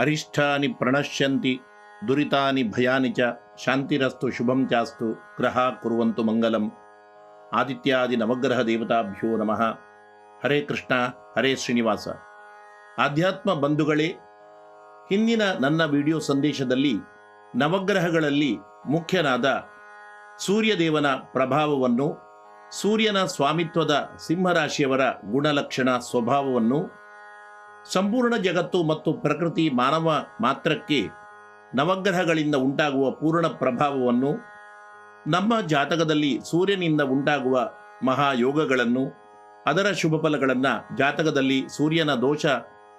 ಅರಿಷ್ಟಾನಿ ಪ್ರಣಶ್ಯಂತಿ, ದುರಿತಾನಿ ಭಯಾನಿ ಚ, ಶಾಂತಿರಸ್ತು ಶುಭಂ ಚಾಸ್ತು, ಗ್ರಹ ಕುರುವಂತು ಮಂಗಲಂ. ಆದಿತ್ಯಾದಿ ನವಗ್ರಹ ದೇವತಾಭ್ಯೋ ನಮಃ. ಹರೇ ಕೃಷ್ಣ, ಹರೇ ಶ್ರೀನಿವಾಸ. ಆಧ್ಯಾತ್ಮ ಬಂಧುಗಳೇ, ಹಿಂದಿನ ನನ್ನ ವಿಡಿಯೋ ಸಂದೇಶದಲ್ಲಿ ನವಗ್ರಹಗಳಲ್ಲಿ ಮುಖ್ಯನಾದ ಸೂರ್ಯದೇವನ ಪ್ರಭಾವವನ್ನು, ಸೂರ್ಯನ ಸ್ವಾಮಿತ್ವದ ಸಿಂಹರಾಶಿಯವರ ಗುಣಲಕ್ಷಣ ಸ್ವಭಾವವನ್ನು ಸಂಪೂರ್ಣ ಜಗತ್ತು ಮತ್ತು ಪ್ರಕೃತಿ ಮಾನವ ಮಾತ್ರಕ್ಕೆ ನವಗ್ರಹಗಳಿಂದ ಉಂಟಾಗುವ ಪೂರ್ಣ ಪ್ರಭಾವವನ್ನು, ನಮ್ಮ ಜಾತಕದಲ್ಲಿ ಸೂರ್ಯನಿಂದ ಉಂಟಾಗುವ ಮಹಾಯೋಗಗಳನ್ನು, ಅದರ ಶುಭ ಫಲಗಳನ್ನು ಜಾತಕದಲ್ಲಿ ಸೂರ್ಯನ ದೋಷ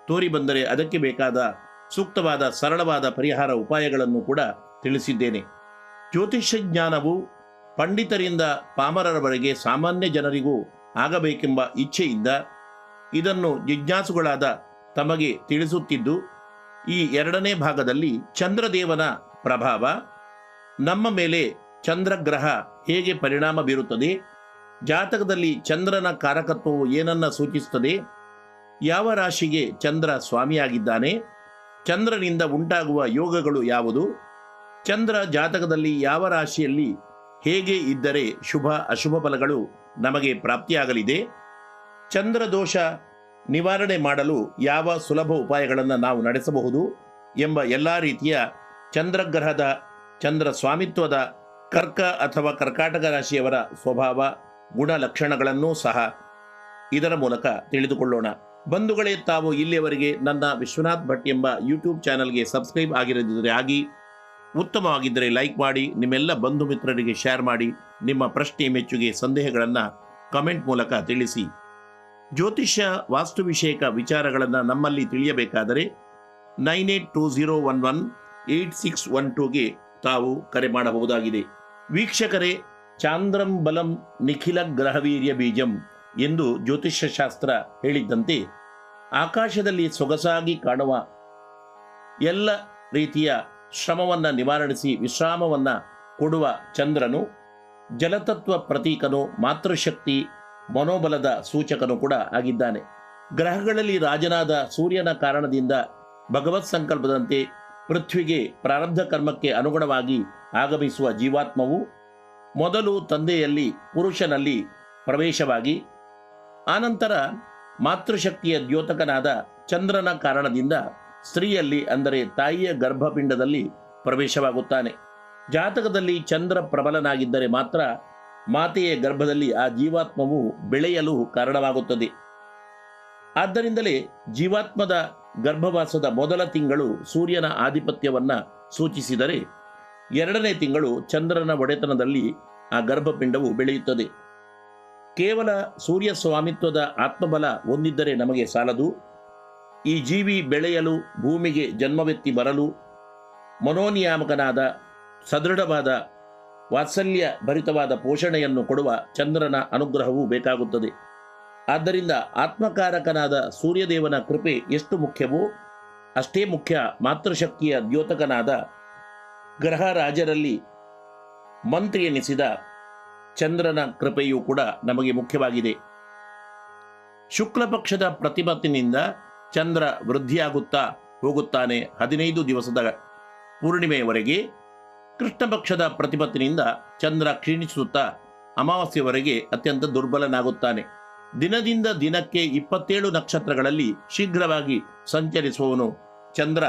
ತೋರಿ ಬಂದರೆ ಅದಕ್ಕೆ ಬೇಕಾದ ಸೂಕ್ತವಾದ ಸರಳವಾದ ಪರಿಹಾರ ಉಪಾಯಗಳನ್ನು ಕೂಡ ತಿಳಿಸಿದ್ದೇನೆ. ಜ್ಯೋತಿಷ್ಯ ಜ್ಞಾನವು ಪಂಡಿತರಿಂದ ಪಾಮರರವರೆಗೆ ಸಾಮಾನ್ಯ ಜನರಿಗೂ ಆಗಬೇಕೆಂಬ ಇಚ್ಛೆಯಿಂದ ಇದನ್ನು ಜಿಜ್ಞಾಸುಗಳಾದ ತಮಗೆ ತಿಳಿಸುತ್ತಿದ್ದು, ಈ ಎರಡನೇ ಭಾಗದಲ್ಲಿ ಚಂದ್ರದೇವನ ಪ್ರಭಾವ, ನಮ್ಮ ಮೇಲೆ ಚಂದ್ರಗ್ರಹ ಹೇಗೆ ಪರಿಣಾಮ ಬೀರುತ್ತದೆ, ಜಾತಕದಲ್ಲಿ ಚಂದ್ರನ ಕಾರಕತ್ವವು ಏನನ್ನ ಸೂಚಿಸುತ್ತದೆ, ಯಾವ ರಾಶಿಗೆ ಚಂದ್ರ ಸ್ವಾಮಿಯಾಗಿದ್ದಾನೆ, ಚಂದ್ರನಿಂದ ಉಂಟಾಗುವ ಯೋಗಗಳು ಯಾವುದು, ಚಂದ್ರ ಜಾತಕದಲ್ಲಿ ಯಾವ ರಾಶಿಯಲ್ಲಿ ಹೇಗೆ ಇದ್ದರೆ ಶುಭ ಅಶುಭ ಫಲಗಳು ನಮಗೆ ಪ್ರಾಪ್ತಿಯಾಗಲಿದೆ ಚಂದ್ರ ದೋಷ ನಿವಾರಣೆ ಮಾಡಲು ಯಾವ ಸುಲಭ ಉಪಾಯಗಳನ್ನು ನಾವು ನಡೆಸಬಹುದು ಎಂಬ ಎಲ್ಲ ರೀತಿಯ ಚಂದ್ರಗ್ರಹದ ಚಂದ್ರ ಸ್ವಾಮಿತ್ವದ ಕರ್ಕ ಅಥವಾ ಕರ್ಕಾಟಕ ರಾಶಿಯವರ ಸ್ವಭಾವ, ಗುಣಲಕ್ಷಣಗಳನ್ನೂ ಸಹ ಇದರ ಮೂಲಕ ತಿಳಿದುಕೊಳ್ಳೋಣ. ಬಂಧುಗಳೇ, ತಾವು ಇಲ್ಲಿಯವರೆಗೆ ನನ್ನ ವಿಶ್ವನಾಥ್ ಭಟ್ ಎಂಬ ಯೂಟ್ಯೂಬ್ ಚಾನಲ್ಗೆ ಸಬ್ಸ್ಕ್ರೈಬ್ ಆಗಿರದಿದ್ದರೆ ಆಗಿ, ಉತ್ತಮವಾಗಿದ್ದರೆ ಲೈಕ್ ಮಾಡಿ, ನಿಮ್ಮೆಲ್ಲ ಬಂಧು ಮಿತ್ರರಿಗೆ ಶೇರ್ ಮಾಡಿ, ನಿಮ್ಮ ಪ್ರಶ್ನೆ, ಮೆಚ್ಚುಗೆ, ಸಂದೇಹಗಳನ್ನು ಕಮೆಂಟ್ ಮೂಲಕ ತಿಳಿಸಿ. ಜ್ಯೋತಿಷ್ಯ ವಾಸ್ತು ವಿಷಯಕ ವಿಚಾರಗಳನ್ನು ನಮ್ಮಲ್ಲಿ ತಿಳಿಯಬೇಕಾದರೆ nine eight two zero one one eight six one ಟೂಗೆ ತಾವು ಕರೆ ಮಾಡಬಹುದಾಗಿದೆ. ವೀಕ್ಷಕರೇ, ಚಾಂದ್ರಂ ಬಲಂ ನಿಖಿಲ ಗ್ರಹವೀರ್ಯ ಬೀಜಂ ಎಂದು ಜ್ಯೋತಿಷ್ಯ ಶಾಸ್ತ್ರ ಹೇಳಿದ್ದಂತೆ ಆಕಾಶದಲ್ಲಿ ಸೊಗಸಾಗಿ ಕಾಣುವ ಎಲ್ಲ ರೀತಿಯ ಶ್ರಮವನ್ನು ನಿವಾರಣಿಸಿ ವಿಶ್ರಾಮವನ್ನು ಕೊಡುವ ಚಂದ್ರನು ಜಲತತ್ವ ಪ್ರತೀಕನು ಮಾತೃಶಕ್ತಿ ಮನೋಬಲದ ಸೂಚಕನು ಕೂಡ ಆಗಿದ್ದಾನೆ. ಗ್ರಹಗಳಲ್ಲಿ ರಾಜನಾದ ಸೂರ್ಯನ ಕಾರಣದಿಂದ ಭಗವತ್ ಸಂಕಲ್ಪದಂತೆ ಪೃಥ್ವಿಗೆ ಪ್ರಾರಬ್ಧ ಕರ್ಮಕ್ಕೆ ಅನುಗುಣವಾಗಿ ಆಗಮಿಸುವ ಜೀವಾತ್ಮವು ಮೊದಲು ತಂದೆಯಲ್ಲಿ ಪುರುಷನಲ್ಲಿ ಪ್ರವೇಶವಾಗಿ, ಆನಂತರ ಮಾತೃಶಕ್ತಿಯ ದ್ಯೋತಕನಾದ ಚಂದ್ರನ ಕಾರಣದಿಂದ ಸ್ತ್ರೀಯಲ್ಲಿ ಅಂದರೆ ತಾಯಿಯ ಗರ್ಭಪಿಂಡದಲ್ಲಿ ಪ್ರವೇಶವಾಗುತ್ತಾನೆ. ಜಾತಕದಲ್ಲಿ ಚಂದ್ರ ಪ್ರಬಲನಾಗಿದ್ದರೆ ಮಾತ್ರ ಮಾತೆಯ ಗರ್ಭದಲ್ಲಿ ಆ ಜೀವಾತ್ಮವು ಬೆಳೆಯಲು ಕಾರಣವಾಗುತ್ತದೆ. ಆದ್ದರಿಂದಲೇ ಜೀವಾತ್ಮದ ಗರ್ಭವಾಸದ ಮೊದಲ ತಿಂಗಳು ಸೂರ್ಯನ ಆಧಿಪತ್ಯವನ್ನು ಸೂಚಿಸಿದರೆ ಎರಡನೇ ತಿಂಗಳು ಚಂದ್ರನ ಒಡೆತನದಲ್ಲಿ ಆ ಗರ್ಭಪಿಂಡವು ಬೆಳೆಯುತ್ತದೆ. ಕೇವಲ ಸೂರ್ಯ ಸ್ವಾಮಿತ್ವದ ಆತ್ಮಬಲ ಹೊಂದಿದ್ದರೆ ನಮಗೆ ಸಾಲದು. ಈ ಜೀವಿ ಬೆಳೆಯಲು, ಭೂಮಿಗೆ ಜನ್ಮವೆತ್ತಿ ಬರಲು, ಮನೋನಿಯಾಮಕನಾದ ಸದೃಢವಾದ ವಾತ್ಸಲ್ಯ ಭರಿತವಾದ ಪೋಷಣೆಯನ್ನು ಕೊಡುವ ಚಂದ್ರನ ಅನುಗ್ರಹವೂ ಬೇಕಾಗುತ್ತದೆ. ಆದ್ದರಿಂದ ಆತ್ಮಕಾರಕನಾದ ಸೂರ್ಯದೇವನ ಕೃಪೆ ಎಷ್ಟು ಮುಖ್ಯವೋ ಅಷ್ಟೇ ಮುಖ್ಯ ಮಾತೃಶಕ್ತಿಯ ದ್ಯೋತಕನಾದ ಗ್ರಹ ರಾಜರಲ್ಲಿ ಮಂತ್ರಿ ಎನಿಸಿದ ಚಂದ್ರನ ಕೃಪೆಯೂ ಕೂಡ ನಮಗೆ ಮುಖ್ಯವಾಗಿದೆ. ಶುಕ್ಲ ಪಕ್ಷದ ಪ್ರತಿಪತ್ತಿನಿಂದ ಚಂದ್ರ ವೃದ್ಧಿಯಾಗುತ್ತಾ ಹೋಗುತ್ತಾನೆ ಹದಿನೈದು ದಿವಸದ ಪೂರ್ಣಿಮೆಯವರೆಗೆ ಕೃಷ್ಣ ಪಕ್ಷದ ಪ್ರತಿಪತ್ತಿನಿಂದ ಚಂದ್ರ ಕ್ಷೀಣಿಸುತ್ತಾ ಅಮಾವಾಸ್ಯವರೆಗೆ ಅತ್ಯಂತ ದುರ್ಬಲನಾಗುತ್ತಾನೆ. ದಿನದಿಂದ ದಿನಕ್ಕೆ ಇಪ್ಪತ್ತೇಳು ನಕ್ಷತ್ರಗಳಲ್ಲಿ ಶೀಘ್ರವಾಗಿ ಸಂಚರಿಸುವವನು ಚಂದ್ರ.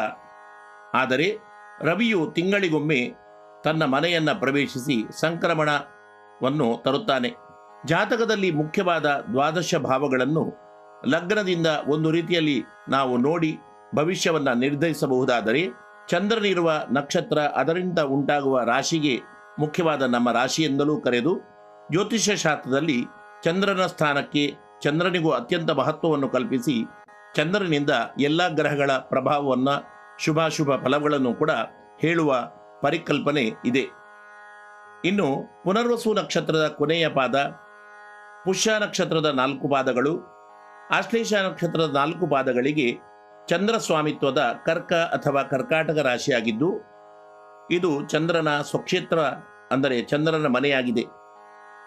ಆದರೆ ರವಿಯು ತಿಂಗಳಿಗೊಮ್ಮೆ ತನ್ನ ಮನೆಯನ್ನ ಪ್ರವೇಶಿಸಿ ಸಂಕ್ರಮಣವನ್ನು ತರುತ್ತಾನೆ. ಜಾತಕದಲ್ಲಿ ಮುಖ್ಯವಾದ ದ್ವಾದಶ ಭಾವಗಳನ್ನು ಲಗ್ನದಿಂದ ಒಂದು ರೀತಿಯಲ್ಲಿ ನಾವು ನೋಡಿ ಭವಿಷ್ಯವನ್ನು ನಿರ್ಧರಿಸಬಹುದಾದರೆ ಚಂದ್ರನಿರುವ ನಕ್ಷತ್ರ ಅದರಿಂದ ಉಂಟಾಗುವ ರಾಶಿಗೆ ಮುಖ್ಯವಾದ ನಮ್ಮ ರಾಶಿಯಿಂದಲೂ ಕರೆದು ಜ್ಯೋತಿಷ್ಯ ಶಾಸ್ತ್ರದಲ್ಲಿ ಚಂದ್ರನ ಸ್ಥಾನಕ್ಕೆ ಚಂದ್ರನಿಗೂ ಅತ್ಯಂತ ಮಹತ್ವವನ್ನು ಕಲ್ಪಿಸಿ ಚಂದ್ರನಿಂದ ಎಲ್ಲ ಗ್ರಹಗಳ ಪ್ರಭಾವವನ್ನು ಶುಭಾಶುಭ ಫಲಗಳನ್ನು ಕೂಡ ಹೇಳುವ ಪರಿಕಲ್ಪನೆ ಇದೆ. ಇನ್ನು ಪುನರ್ವಸು ನಕ್ಷತ್ರದ ಕೊನೆಯ ಪಾದ ಪುಷ್ಯ ನಕ್ಷತ್ರದ ನಾಲ್ಕು ಪಾದಗಳು. ಆಶ್ಲೇಷ ನಕ್ಷತ್ರದ ನಾಲ್ಕು ಪಾದಗಳಿಗೆ ಚಂದ್ರ ಸ್ವಾಮಿತ್ವದ ಕರ್ಕ ಅಥವಾ ಕರ್ಕಾಟಕ ರಾಶಿಯಾಗಿದ್ದು, ಇದು ಚಂದ್ರನ ಸ್ವಕ್ಷೇತ್ರ ಅಂದರೆ ಚಂದ್ರನ ಮನೆಯಾಗಿದೆ.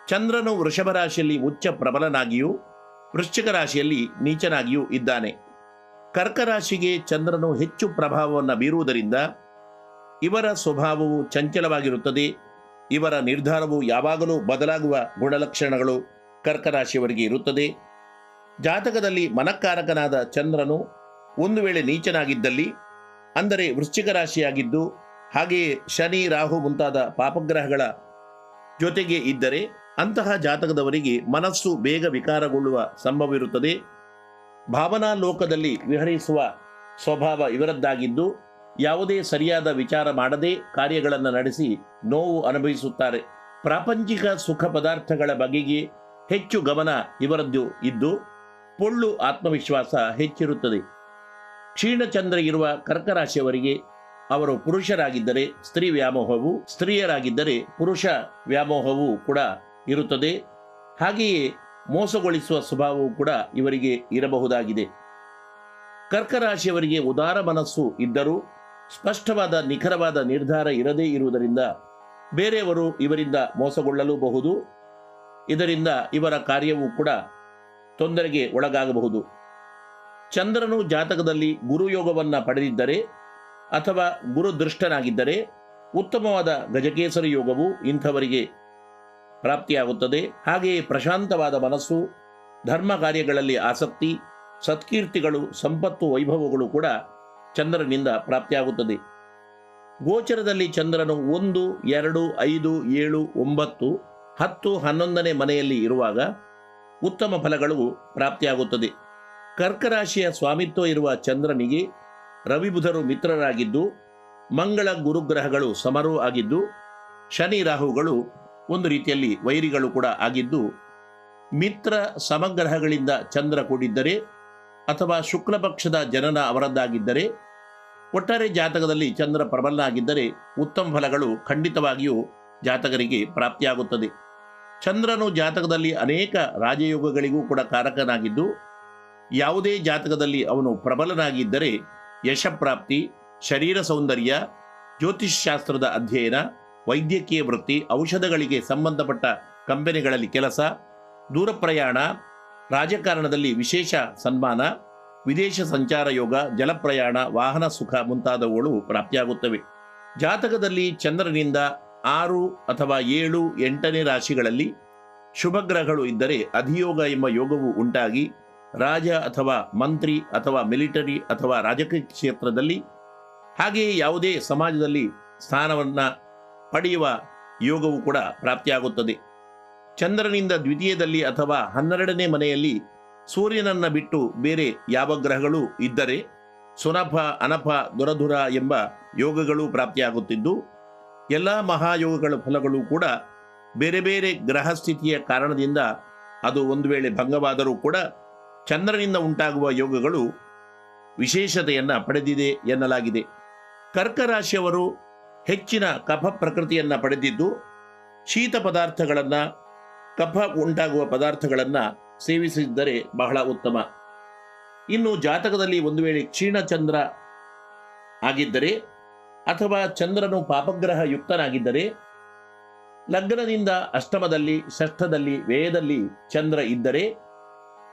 ಚಂದ್ರನು ವೃಷಭ ರಾಶಿಯಲ್ಲಿ ಉಚ್ಚ ಪ್ರಬಲನಾಗಿಯೂ, ವೃಶ್ಚಿಕ ರಾಶಿಯಲ್ಲಿ ನೀಚನಾಗಿಯೂ ಇದ್ದಾನೆ. ಕರ್ಕ ರಾಶಿಗೆ ಚಂದ್ರನು ಹೆಚ್ಚು ಪ್ರಭಾವವನ್ನು ಬೀರುವುದರಿಂದ ಇವರ ಸ್ವಭಾವವು ಚಂಚಲವಾಗಿರುತ್ತದೆ. ಇವರ ನಿರ್ಧಾರವು ಯಾವಾಗಲೂ ಬದಲಾಗುವ ಗುಣಲಕ್ಷಣಗಳು ಕರ್ಕ ರಾಶಿಯವರಿಗೆ ಇರುತ್ತದೆ. ಜಾತಕದಲ್ಲಿ ಮನಕಾರಕನಾದ ಚಂದ್ರನು ಒಂದು ವೇಳೆ ನೀಚನಾಗಿದ್ದಲ್ಲಿ, ಅಂದರೆ ವೃಶ್ಚಿಕ ರಾಶಿಯಾಗಿದ್ದು ಹಾಗೆಯೇ ಶನಿ, ರಾಹು ಮುಂತಾದ ಪಾಪಗ್ರಹಗಳ ಜೊತೆಗೆ ಇದ್ದರೆ, ಅಂತಹ ಜಾತಕದವರಿಗೆ ಮನಸ್ಸು ಬೇಗ ವಿಕಾರಗೊಳ್ಳುವ ಸಂಭವವಿರುತ್ತದೆ. ಭಾವನಾ ಲೋಕದಲ್ಲಿ ವಿಹರಿಸುವ ಸ್ವಭಾವ ಇವರದ್ದಾಗಿದ್ದು, ಯಾವುದೇ ಸರಿಯಾದ ವಿಚಾರ ಮಾಡದೆ ಕಾರ್ಯಗಳನ್ನು ನಡೆಸಿ ನೋವು ಅನುಭವಿಸುತ್ತಾರೆ. ಪ್ರಾಪಂಚಿಕ ಸುಖ ಪದಾರ್ಥಗಳ ಬಗೆಗೆ ಹೆಚ್ಚು ಗಮನ ಇವರದ್ದು ಇದ್ದು, ಪೊಳ್ಳು ಆತ್ಮವಿಶ್ವಾಸ ಹೆಚ್ಚಿರುತ್ತದೆ. ಕ್ಷೀಣಚಂದ್ರ ಇರುವ ಕರ್ಕರಾಶಿಯವರಿಗೆ ಅವರು ಪುರುಷರಾಗಿದ್ದರೆ ಸ್ತ್ರೀ ವ್ಯಾಮೋಹವು, ಸ್ತ್ರೀಯರಾಗಿದ್ದರೆ ಪುರುಷ ವ್ಯಾಮೋಹವು ಕೂಡ ಇರುತ್ತದೆ. ಹಾಗೆಯೇ ಮೋಸಗೊಳಿಸುವ ಸ್ವಭಾವವು ಕೂಡ ಇವರಿಗೆ ಇರಬಹುದಾಗಿದೆ. ಕರ್ಕರಾಶಿಯವರಿಗೆ ಉದಾರ ಮನಸ್ಸು ಇದ್ದರೂ ಸ್ಪಷ್ಟವಾದ ನಿಖರವಾದ ನಿರ್ಧಾರ ಇರದೇ ಇರುವುದರಿಂದ ಬೇರೆಯವರು ಇವರಿಂದ ಮೋಸಗೊಳ್ಳಲೂಬಹುದು. ಇದರಿಂದ ಇವರ ಕಾರ್ಯವೂ ಕೂಡ ತೊಂದರೆಗೆ ಒಳಗಾಗಬಹುದು. ಚಂದ್ರನು ಜಾತಕದಲ್ಲಿ ಗುರುಯೋಗವನ್ನು ಪಡೆದಿದ್ದರೆ ಅಥವಾ ಗುರುದೃಷ್ಟನಾಗಿದ್ದರೆ ಉತ್ತಮವಾದ ಗಜಕೇಸರಿ ಯೋಗವು ಇಂಥವರಿಗೆ ಪ್ರಾಪ್ತಿಯಾಗುತ್ತದೆ. ಹಾಗೆಯೇ ಪ್ರಶಾಂತವಾದ ಮನಸ್ಸು, ಧರ್ಮ ಕಾರ್ಯಗಳಲ್ಲಿ ಆಸಕ್ತಿ, ಸತ್ಕೀರ್ತಿಗಳು, ಸಂಪತ್ತು, ವೈಭವಗಳು ಕೂಡ ಚಂದ್ರನಿಂದ ಪ್ರಾಪ್ತಿಯಾಗುತ್ತದೆ. ಗೋಚರದಲ್ಲಿ ಚಂದ್ರನು ಒಂದು, ಎರಡು, ಐದು, ಏಳು, ಒಂಬತ್ತು, ಹತ್ತು, ಹನ್ನೊಂದನೇ ಮನೆಯಲ್ಲಿ ಇರುವಾಗ ಉತ್ತಮ ಫಲಗಳು ಪ್ರಾಪ್ತಿಯಾಗುತ್ತದೆ. ಕರ್ಕರಾಶಿಯ ಸ್ವಾಮಿತ್ವ ಇರುವ ಚಂದ್ರನಿಗೆ ರವಿಬುಧರು ಮಿತ್ರರಾಗಿದ್ದು, ಮಂಗಳ ಗುರುಗ್ರಹಗಳು ಸಮರೂ ಆಗಿದ್ದು, ಶನಿ ರಾಹುಗಳು ಒಂದು ರೀತಿಯಲ್ಲಿ ವೈರಿಗಳು ಕೂಡ ಆಗಿದ್ದು, ಮಿತ್ರ ಸಮಗ್ರಹಗಳಿಂದ ಚಂದ್ರ ಕೂಡಿದ್ದರೆ ಅಥವಾ ಶುಕ್ಲ ಪಕ್ಷದ ಜನನ ಅವರದ್ದಾಗಿದ್ದರೆ, ಒಟ್ಟಾರೆ ಜಾತಕದಲ್ಲಿ ಚಂದ್ರ ಪ್ರಬಲ ಆಗಿದ್ದರೆ ಉತ್ತಮ ಫಲಗಳು ಖಂಡಿತವಾಗಿಯೂ ಜಾತಕರಿಗೆ ಪ್ರಾಪ್ತಿಯಾಗುತ್ತದೆ. ಚಂದ್ರನು ಜಾತಕದಲ್ಲಿ ಅನೇಕ ರಾಜಯೋಗಗಳಿಗೂ ಕೂಡ ಕಾರಕನಾಗಿದ್ದು ಯಾವುದೇ ಜಾತಕದಲ್ಲಿ ಅವನು ಪ್ರಬಲನಾಗಿದ್ದರೆ ಯಶಪ್ರಾಪ್ತಿ, ಶರೀರ ಸೌಂದರ್ಯ ಶಾಸ್ತ್ರದ ಅಧ್ಯಯನ, ವೈದ್ಯಕೀಯ ವೃತ್ತಿ, ಔಷಧಗಳಿಗೆ ಸಂಬಂಧಪಟ್ಟ ಕಂಪನಿಗಳಲ್ಲಿ ಕೆಲಸ, ದೂರ ಪ್ರಯಾಣ, ರಾಜಕಾರಣದಲ್ಲಿ ವಿಶೇಷ ಸನ್ಮಾನ, ವಿದೇಶ ಸಂಚಾರ ಯೋಗ ಜಲಪ್ರಯಾಣ ವಾಹನ ಸುಖ ಮುಂತಾದವುಗಳು ಪ್ರಾಪ್ತಿಯಾಗುತ್ತವೆ. ಜಾತಕದಲ್ಲಿ ಚಂದ್ರನಿಂದ ಆರು ಅಥವಾ ಏಳು ಎಂಟನೇ ರಾಶಿಗಳಲ್ಲಿ ಶುಭಗ್ರಹಗಳು ಇದ್ದರೆ ಅಧಿಯೋಗ ಎಂಬ ಯೋಗವು ಉಂಟಾಗಿ ರಾಜ ಅಥವಾ ಮಂತ್ರಿ ಅಥವಾ ಮಿಲಿಟರಿ ಅಥವಾ ರಾಜಕೀಯ ಕ್ಷೇತ್ರದಲ್ಲಿ ಹಾಗೆಯೇ ಯಾವುದೇ ಸಮಾಜದಲ್ಲಿ ಸ್ಥಾನವನ್ನು ಪಡೆಯುವ ಯೋಗವು ಕೂಡ ಪ್ರಾಪ್ತಿಯಾಗುತ್ತದೆ. ಚಂದ್ರನಿಂದ ದ್ವಿತೀಯದಲ್ಲಿ ಅಥವಾ ಹನ್ನೆರಡನೇ ಮನೆಯಲ್ಲಿ ಸೂರ್ಯನನ್ನು ಬಿಟ್ಟು ಬೇರೆ ಯಾವ ಗ್ರಹಗಳು ಇದ್ದರೆ ಸುನಫ ಅನಫ ದುರಧುರ ಎಂಬ ಯೋಗಗಳು ಪ್ರಾಪ್ತಿಯಾಗುತ್ತಿದ್ದು, ಎಲ್ಲ ಮಹಾಯೋಗಗಳ ಫಲಗಳು ಕೂಡ ಬೇರೆ ಬೇರೆ ಗ್ರಹ ಸ್ಥಿತಿಯ ಕಾರಣದಿಂದ ಅದು ಒಂದು ವೇಳೆ ಭಂಗವಾದರೂ ಕೂಡ ಚಂದ್ರನಿಂದ ಉಂಟಾಗುವ ಯೋಗಗಳು ವಿಶೇಷತೆಯನ್ನು ಪಡೆದಿದೆ ಎನ್ನಲಾಗಿದೆ. ಕರ್ಕರಾಶಿಯವರು ಹೆಚ್ಚಿನ ಕಫ ಪ್ರಕೃತಿಯನ್ನು ಪಡೆದಿದ್ದು ಶೀತ ಪದಾರ್ಥಗಳನ್ನು, ಕಫ ಉಂಟಾಗುವ ಪದಾರ್ಥಗಳನ್ನು ಸೇವಿಸಿದ್ದರೆ ಬಹಳ ಉತ್ತಮ. ಇನ್ನು ಜಾತಕದಲ್ಲಿ ಒಂದು ವೇಳೆ ಕ್ಷೀಣ ಚಂದ್ರ ಆಗಿದ್ದರೆ ಅಥವಾ ಚಂದ್ರನು ಪಾಪಗ್ರಹ ಯುಕ್ತನಾಗಿದ್ದರೆ ಲಗ್ನದಿಂದ ಅಷ್ಟಮದಲ್ಲಿ, ಷಷ್ಠದಲ್ಲಿ ವ್ಯಯದಲ್ಲಿ ಚಂದ್ರ ಇದ್ದರೆ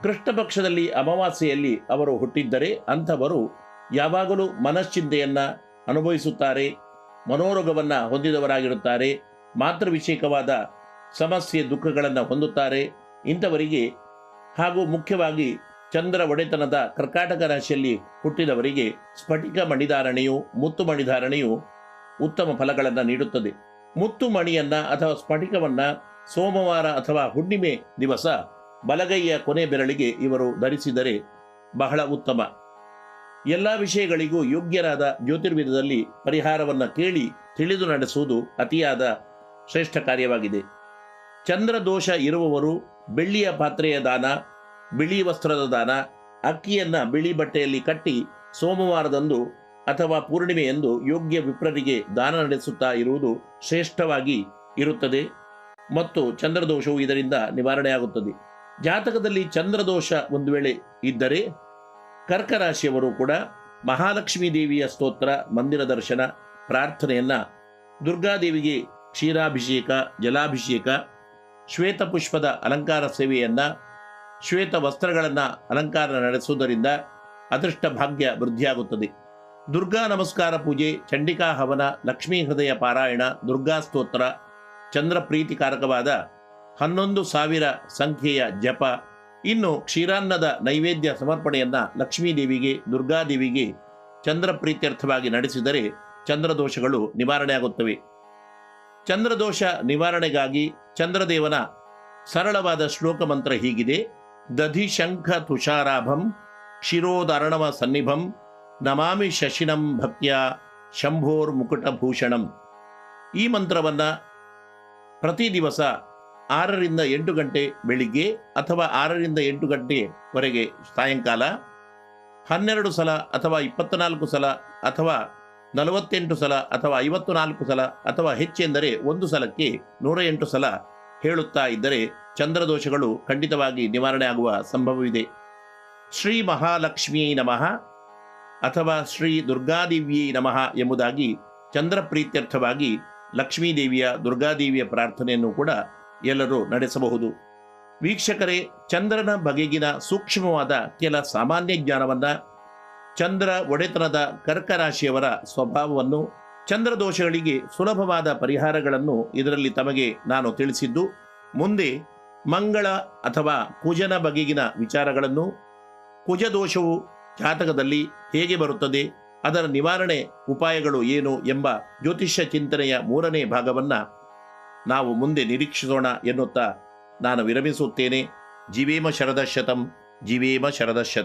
ಕೃಷ್ಣ ಪಕ್ಷದಲ್ಲಿ ಅಮಾವಾಸ್ಯೆಯಲ್ಲಿ ಅವರು ಹುಟ್ಟಿದ್ದರೆ ಅಂಥವರು ಯಾವಾಗಲೂ ಮನಶ್ಚಿಂತೆಯನ್ನು ಅನುಭವಿಸುತ್ತಾರೆ, ಮನೋರೋಗವನ್ನು ಹೊಂದಿದವರಾಗಿರುತ್ತಾರೆ ಮಾತೃವಿಷೇಕವಾದ ಸಮಸ್ಯೆ ದುಃಖಗಳನ್ನು ಹೊಂದುತ್ತಾರೆ. ಇಂಥವರಿಗೆ ಹಾಗೂ ಮುಖ್ಯವಾಗಿ ಚಂದ್ರ ಒಡೆತನದ ಕರ್ಕಾಟಕ ರಾಶಿಯಲ್ಲಿ ಹುಟ್ಟಿದವರಿಗೆ ಸ್ಫಟಿಕ ಮಣಿಧಾರಣೆಯು, ಮುತ್ತು ಮಣಿಧಾರಣೆಯು ಉತ್ತಮ ಫಲಗಳನ್ನು ನೀಡುತ್ತದೆ. ಮುತ್ತು ಮಣಿಯನ್ನು ಅಥವಾ ಸ್ಫಟಿಕವನ್ನ ಸೋಮವಾರ ಅಥವಾ ಹುಣ್ಣಿಮೆ ದಿವಸ ಬಲಗೈಯ ಕೊನೆ ಬೆರಳಿಗೆ ಇವರು ಧರಿಸಿದರೆ ಬಹಳ ಉತ್ತಮ. ಎಲ್ಲ ವಿಷಯಗಳಿಗೂ ಯೋಗ್ಯರಾದ ಜ್ಯೋತಿರ್ವಿಧದಲ್ಲಿ ಪರಿಹಾರವನ್ನು ಕೇಳಿ ತಿಳಿದು ನಡೆಸುವುದು ಅತಿಯಾದ ಶ್ರೇಷ್ಠ ಕಾರ್ಯವಾಗಿದೆ. ಚಂದ್ರ ದೋಷ ಇರುವವರು ಬೆಳ್ಳಿಯ ಪಾತ್ರೆಯ ದಾನ, ಬಿಳಿ ವಸ್ತ್ರದ ದಾನ, ಅಕ್ಕಿಯನ್ನು ಬಿಳಿ ಬಟ್ಟೆಯಲ್ಲಿ ಕಟ್ಟಿ ಸೋಮವಾರದಂದು ಅಥವಾ ಪೂರ್ಣಿಮೆಯಂದು ಯೋಗ್ಯ ವಿಪ್ರರಿಗೆ ದಾನ ನಡೆಸುತ್ತಾ ಇರುವುದು ಶ್ರೇಷ್ಠವಾಗಿ ಇರುತ್ತದೆ ಮತ್ತು ಚಂದ್ರದೋಷವು ಇದರಿಂದ ನಿವಾರಣೆಯಾಗುತ್ತದೆ. ಜಾತಕದಲ್ಲಿ ಚಂದ್ರದೋಷ ಒಂದು ವೇಳೆ ಇದ್ದರೆ ಕರ್ಕರಾಶಿಯವರು ಕೂಡ ಮಹಾಲಕ್ಷ್ಮೀ ದೇವಿಯ ಸ್ತೋತ್ರ, ಮಂದಿರ ದರ್ಶನ, ಪ್ರಾರ್ಥನೆಯನ್ನ ದುರ್ಗಾದೇವಿಗೆ ಕ್ಷೀರಾಭಿಷೇಕ, ಜಲಾಭಿಷೇಕ, ಶ್ವೇತ ಪುಷ್ಪದ ಅಲಂಕಾರ ಸೇವೆಯನ್ನ, ಶ್ವೇತ ವಸ್ತ್ರಗಳನ್ನು ಅಲಂಕಾರ ನಡೆಸುವುದರಿಂದ ಅದೃಷ್ಟ ಭಾಗ್ಯ ವೃದ್ಧಿಯಾಗುತ್ತದೆ. ದುರ್ಗಾ ನಮಸ್ಕಾರ ಪೂಜೆ ಚಂಡಿಕಾ ಹವನ ಲಕ್ಷ್ಮೀ ಹೃದಯ ಪಾರಾಯಣ, ದುರ್ಗಾ ಸ್ತೋತ್ರ, ಚಂದ್ರ ಪ್ರೀತಿಕಾರಕವಾದ ಹನ್ನೊಂದು ಸಾವಿರ ಸಂಖ್ಯೆಯ ಜಪ. ಇನ್ನು ಕ್ಷೀರಾನ್ನದ ನೈವೇದ್ಯ ಸಮರ್ಪಣೆಯನ್ನ ಲಕ್ಷ್ಮೀದೇವಿಗೆ, ದುರ್ಗಾದೇವಿಗೆ ಚಂದ್ರ ಪ್ರೀತ್ಯರ್ಥವಾಗಿ ನಡೆಸಿದರೆ ಚಂದ್ರದೋಷಗಳು ನಿವಾರಣೆಯಾಗುತ್ತವೆ ಚಂದ್ರದೋಷ ನಿವಾರಣೆಗಾಗಿ ಚಂದ್ರದೇವನ ಸರಳವಾದ ಶ್ಲೋಕ ಮಂತ್ರ ಹೀಗಿದೆ. ದಧಿ ಶಂಖ ತುಷಾರಾಭಂ, ಕ್ಷಿರೋದರಣವ ಸನ್ನಿಭಂ, ನಮಾಮಿ ಶಶಿನಂ ಭಕ್ತ್ಯ ಶಂಭೋರ್ ಮುಕುಟಭೂಷಣಂ ಈ ಮಂತ್ರವನ್ನು ಪ್ರತಿ ದಿವಸ ಆರರಿಂದ ಎಂಟು ಗಂಟೆ ಬೆಳಿಗ್ಗೆ ಅಥವಾ ಆರರಿಂದ ಎಂಟು ಗಂಟೆವರೆಗೆ ಸಾಯಂಕಾಲ, ಹನ್ನೆರಡು ಸಲ ಅಥವಾ ಇಪ್ಪತ್ನಾಲ್ಕು ಸಲ ಅಥವಾ ನಲವತ್ತೆಂಟು ಸಲ ಅಥವಾ ಐವತ್ತು ನಾಲ್ಕು ಸಲ ಅಥವಾ ಹೆಚ್ಚೆಂದರೆ ಒಂದು ಸಲಕ್ಕೆ ನೂರ ಎಂಟು ಸಲ ಹೇಳುತ್ತಾ ಇದ್ದರೆ ಚಂದ್ರದೋಷಗಳು ಖಂಡಿತವಾಗಿ ನಿವಾರಣೆ ಆಗುವ ಸಂಭವವಿದೆ. ಶ್ರೀ ಮಹಾಲಕ್ಷ್ಮಿಯೈ ನಮಃ ಅಥವಾ ಶ್ರೀ ದುರ್ಗಾದೇವಿಯೈ ನಮಃ ಎಂಬುದಾಗಿ ಚಂದ್ರ ಪ್ರೀತ್ಯರ್ಥವಾಗಿ ಲಕ್ಷ್ಮೀದೇವಿಯ ದುರ್ಗಾದೇವಿಯ ಪ್ರಾರ್ಥನೆಯನ್ನು ಕೂಡ ಎಲ್ಲರೂ ನಡೆಸಬಹುದು. ವೀಕ್ಷಕರೇ, ಚಂದ್ರನ ಬಗೆಗಿನ ಸೂಕ್ಷ್ಮವಾದ ಕೆಲ ಸಾಮಾನ್ಯ ಜ್ಞಾನವನ್ನ ಚಂದ್ರ ಒಡೆತನದ ಕರ್ಕರಾಶಿಯವರ ಸ್ವಭಾವವನ್ನು ಚಂದ್ರದೋಷಗಳಿಗೆ ಸುಲಭವಾದ ಪರಿಹಾರಗಳನ್ನು ಇದರಲ್ಲಿ ತಮಗೆ ನಾನು ತಿಳಿಸಿದ್ದು, ಮುಂದೆ ಮಂಗಳ ಅಥವಾ ಕುಜನ ಬಗೆಗಿನ ವಿಚಾರಗಳನ್ನು ಕುಜದೋಷವು ಜಾತಕದಲ್ಲಿ ಹೇಗೆ ಬರುತ್ತದೆ, ಅದರ ನಿವಾರಣೆ ಉಪಾಯಗಳು ಏನು ಎಂಬ ಜ್ಯೋತಿಷ್ಯ ಚಿಂತನೆಯ ಮೂರನೇ ಭಾಗವನ್ನು ನಾವು ಮುಂದೆ ನಿರೀಕ್ಷಿಸೋಣ ಎನ್ನುತ್ತಾ ನಾನು ವಿರಮಿಸುತ್ತೇನೆ. ಜೀವೇಮ ಶರದಶತಂ ಜೀವೇಮ ಶರದಶತಂ.